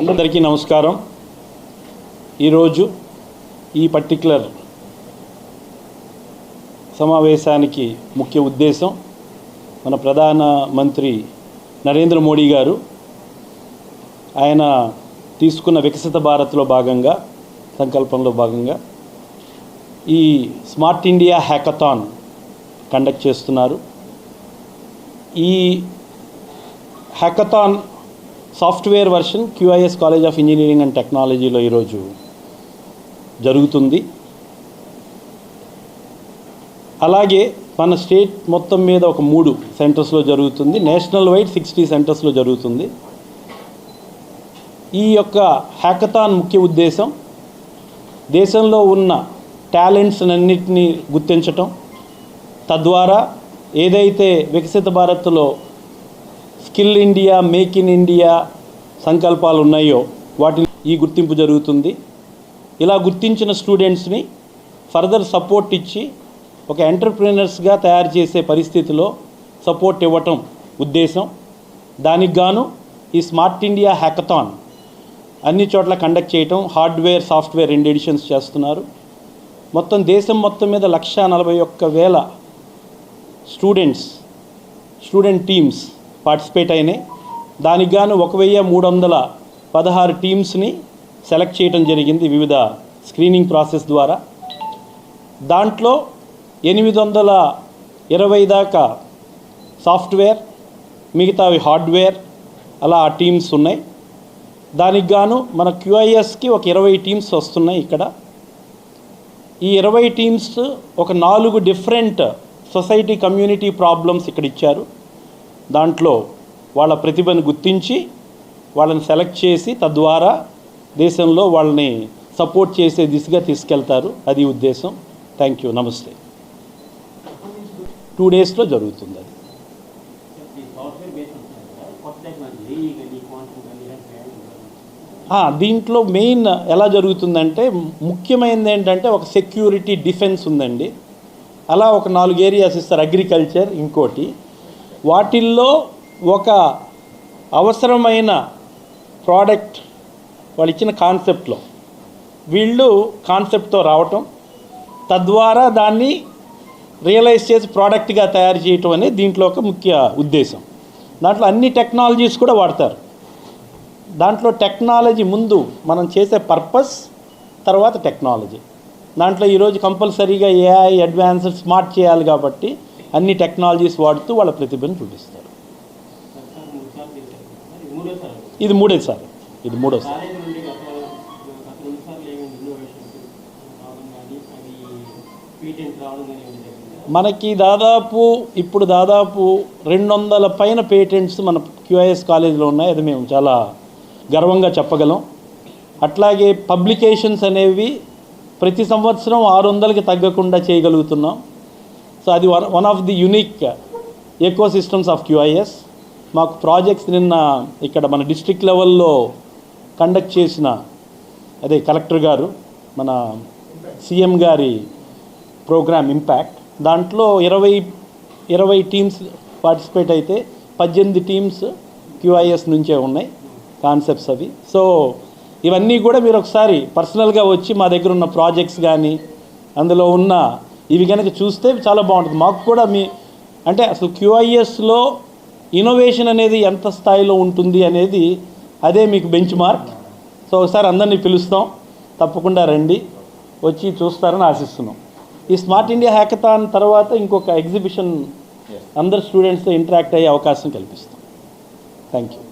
అందరికీ నమస్కారం. ఈరోజు ఈ పర్టిక్యులర్ సమావేశానికి ముఖ్య ఉద్దేశం మన ప్రధాన మంత్రి నరేంద్ర మోడీ గారు. ఆయన తీసుకున్న వికసిత భారత్లో భాగంగా సంకల్పంలో భాగంగా ఈ స్మార్ట్ ఇండియా హ్యాకథాన్ కండక్ట్ చేస్తున్నారు. ఈ hackathon software version QIS college of engineering and టెక్నాలజీలో ఈరోజు జరుగుతుంది. అలాగే మన స్టేట్ మొత్తం మీద ఒక మూడు సెంటర్స్లో జరుగుతుంది. నేషనల్ వైడ్ సిక్స్టీ సెంటర్స్లో జరుగుతుంది. ఈ యొక్క హ్యాకథాన్ ముఖ్య ఉద్దేశం దేశంలో ఉన్న టాలెంట్స్ అన్నింటినీ గుర్తించటం. తద్వారా ఏదైతే వికసిత భారత్లో skill India make in India సంకల్పాలు ఉన్నాయో వాటిని ఈ గుర్తింపు జరుగుతుంది. ఇలా గుర్తించిన స్టూడెంట్స్ని ఫర్దర్ సపోర్ట్ ఇచ్చి ఒక ఎంటర్ప్రీనర్స్గా తయారు చేసే పరిస్థితిలో సపోర్ట్ ఇవ్వటం ఉద్దేశం. దానికి గాను ఈ స్మార్ట్ ఇండియా హ్యాకథాన్ అన్ని చోట్ల కండక్ట్ చేయటం హార్డ్వేర్ సాఫ్ట్వేర్ రెండు ఎడిషన్స్ చేస్తున్నారు. మొత్తం దేశం మొత్తం మీద లక్ష నలభై ఒక్క వేల స్టూడెంట్స్ స్టూడెంట్ టీమ్స్ పార్టిసిపేట్ అయినాయి. దానికి గాను ఒక వెయ్యి మూడు వందల పదహారు టీమ్స్ని సెలెక్ట్ చేయడం జరిగింది వివిధ స్క్రీనింగ్ ప్రాసెస్ ద్వారా. దాంట్లో ఎనిమిది వందల ఇరవై దాకా సాఫ్ట్వేర్ మిగతావి హార్డ్వేర్ అలా ఆ టీమ్స్ ఉన్నాయి. దానికి గాను మన క్యూఐఎస్కి ఒక ఇరవై టీమ్స్ వస్తున్నాయి ఇక్కడ. ఈ ఇరవై టీమ్స్ ఒక నాలుగు డిఫరెంట్ సొసైటీ కమ్యూనిటీ ప్రాబ్లమ్స్ ఇక్కడ ఇచ్చారు. దాంట్లో వాళ్ళ ప్రతిభను గుర్తించి వాళ్ళని సెలెక్ట్ చేసి తద్వారా దేశంలో వాళ్ళని సపోర్ట్ చేసే దిశగా తీసుకెళ్తారు. అది ఉద్దేశం. Thank you. నమస్తే. టూ డేస్లో జరుగుతుంది అది. దీంట్లో మెయిన్ ఎలా జరుగుతుందంటే ముఖ్యమైనది ఏంటంటే ఒక సెక్యూరిటీ డిఫెన్స్ ఉందండి. అలా ఒక నాలుగు ఏరియాస్ ఇస్తారు. అగ్రికల్చర్ ఇంకోటి. వాటిల్లో ఒక అవసరమైన ప్రోడక్ట్ వాళ్ళు ఇచ్చిన కాన్సెప్ట్లో. వీళ్ళు కాన్సెప్ట్తో రావటం తద్వారా దాన్ని రియలైజ్ చేసి ప్రోడక్ట్గా తయారు చేయటం అనేది దీంట్లో ఒక ముఖ్య ఉద్దేశం. దాంట్లో అన్ని టెక్నాలజీస్ కూడా వాడతారు. దాంట్లో టెక్నాలజీ ముందు మనం చేసే పర్పస్ తర్వాత టెక్నాలజీ. దాంట్లో ఈరోజు కంపల్సరీగా ఏఐ అడ్వాన్స్డ్ స్మార్ట్ చేయాలి కాబట్టి అన్ని టెక్నాలజీస్ వాడుతూ వాళ్ళ ప్రతిభను చూపిస్తారు. ఇది మూడోసారి. ఇది మూడోసారి. మనకి దాదాపు ఇప్పుడు దాదాపు రెండు వందల పైన పేటెంట్స్ మన క్యూఐఎస్ కాలేజీలో ఉన్నాయి. అది మేము చాలా గర్వంగా చెప్పగలం. అట్లాగే పబ్లికేషన్స్ అనేవి ప్రతి సంవత్సరం ఆరు వందలకి తగ్గకుండా చేయగలుగుతున్నాం. సో అది one one of the unique ecosystems of QIS మాకు ప్రాజెక్ట్స్ నిన్న ఇక్కడ మన డిస్ట్రిక్ట్ లెవెల్లో కండక్ట్ చేసిన అదే కలెక్టర్ గారు మన సీఎం గారి ప్రోగ్రామ్ ఇంపాక్ట్ దాంట్లో ఇరవై ఇరవై టీమ్స్ పార్టిసిపేట్ అయితే పద్దెనిమిది టీమ్స్ క్యూఐఎస్ నుంచే ఉన్నాయి కాన్సెప్ట్స్ అవి. సో ఇవన్నీ కూడా మీరు ఒకసారి పర్సనల్గా వచ్చి మా దగ్గర ఉన్న ప్రాజెక్ట్స్ కానీ అందులో ఉన్న ఇవి కనుక చూస్తే చాలా బాగుంటుంది. మాకు కూడా మీ అంటే అసలు క్యూఐఎస్లో ఇన్నోవేషన్ అనేది ఎంత స్థాయిలో ఉంటుంది అనేది అదే మీకు బెంచ్ మార్క్ సో ఒకసారి అందరినీ పిలుస్తాం. తప్పకుండా రండి. వచ్చి చూస్తారని ఆశిస్తున్నాం. ఈ స్మార్ట్ ఇండియా హ్యాకథాన్ తర్వాత ఇంకొక ఎగ్జిబిషన్ అందరు స్టూడెంట్స్తో ఇంటరాక్ట్ అయ్యే అవకాశం కల్పిస్తాం. Thank you